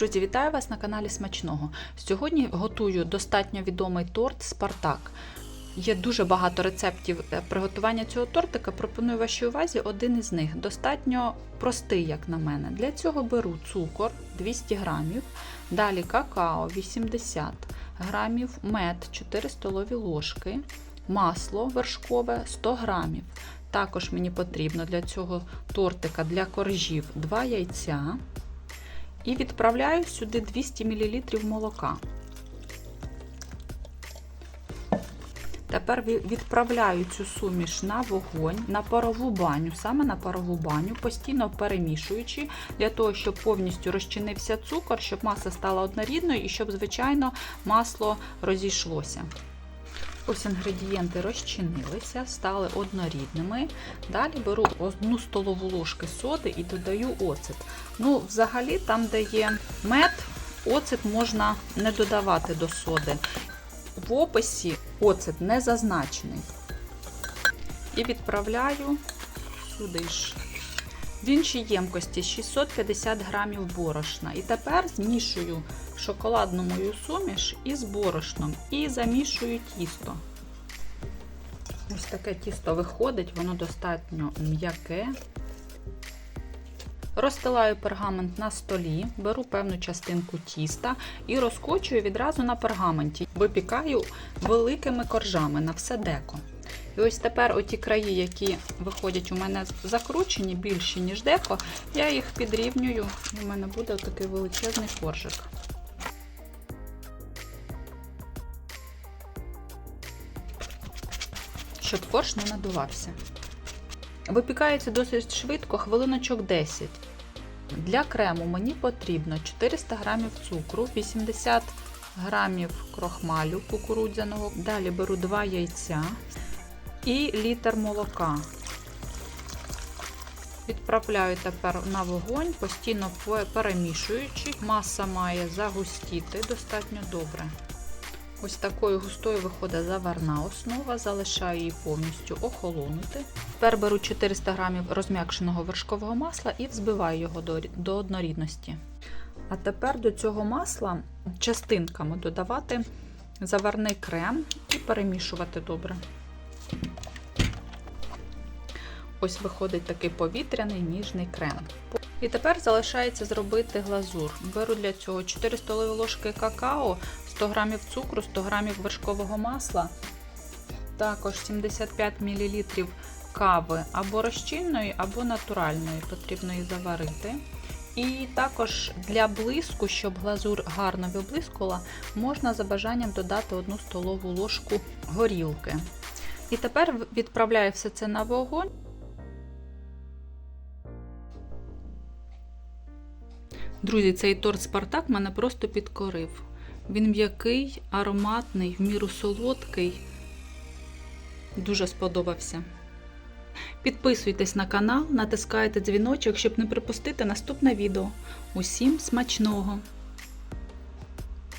Друзі, вітаю вас на каналі Смачного. Сьогодні готую достатньо відомий торт Спартак. Є дуже багато рецептів е, приготування цього тортика. Пропоную вашій увазі один із них. Достатньо простий, як на мене. Для цього беру цукор 200 грамів, далі какао 80 грамів, мед 4 столові ложки, масло вершкове 100 грамів. Також мені потрібно для цього тортика для коржів 2 яйця. І відправляю сюди 200 мл молока. Тепер відправляю цю суміш на вогонь, на парову баню, саме на парову баню, постійно перемішуючи, для того, щоб повністю розчинився цукор, щоб маса стала однорідною і щоб, звичайно, масло розійшлося. Ось інгредієнти розчинилися, стали однорідними. Далі беру одну столову ложку соди і додаю оцет. Ну, взагалі, там, де є мед, оцет можна не додавати до соди. В описі оцет не зазначений. І відправляю сюди ж. В іншій ємкості 650 грамів борошна. І тепер змішую шоколадну мою суміш із борошном і замішую тісто. Ось таке тісто виходить, воно достатньо м'яке. Розстилаю пергамент на столі, беру певну частинку тіста і розкочую відразу на пергаменті. Випікаю великими коржами на все деко. І ось тепер оті краї, які виходять у мене закручені, більші, ніж деко, я їх підрівнюю, і у мене буде такий величезний коржик. Щоб корж не надувався. Випікається досить швидко, хвилиночок 10. Для крему мені потрібно 400 г цукру, 80 г крохмалю кукурудзяного. Далі беру 2 яйця і літр молока. Відправляю тепер на вогонь, постійно перемішуючи. Маса має загустіти достатньо добре. Ось такою густою виходить заварна основа, залишаю її повністю охолонути. Тепер беру 400 г розм'якшеного вершкового масла і взбиваю його до, до однорідності. А тепер до цього масла частинками додавати заварний крем і перемішувати добре. Ось виходить такий повітряний ніжний крем. І тепер залишається зробити глазур. Беру для цього 4 столові ложки какао, 100 г цукру, 100 г вершкового масла, також 75 мл кави або розчинної, або натуральної, потрібно її заварити. І також для блиску, щоб глазур гарно виблискувала, можна за бажанням додати 1 столову ложку горілки. І тепер відправляю все це на вогонь. Друзі, цей торт Спартак мене просто підкорив. Він м'який, ароматний, в міру солодкий. Дуже сподобався. Підписуйтесь на канал, натискайте дзвіночок, щоб не пропустити наступне відео. Усім смачного!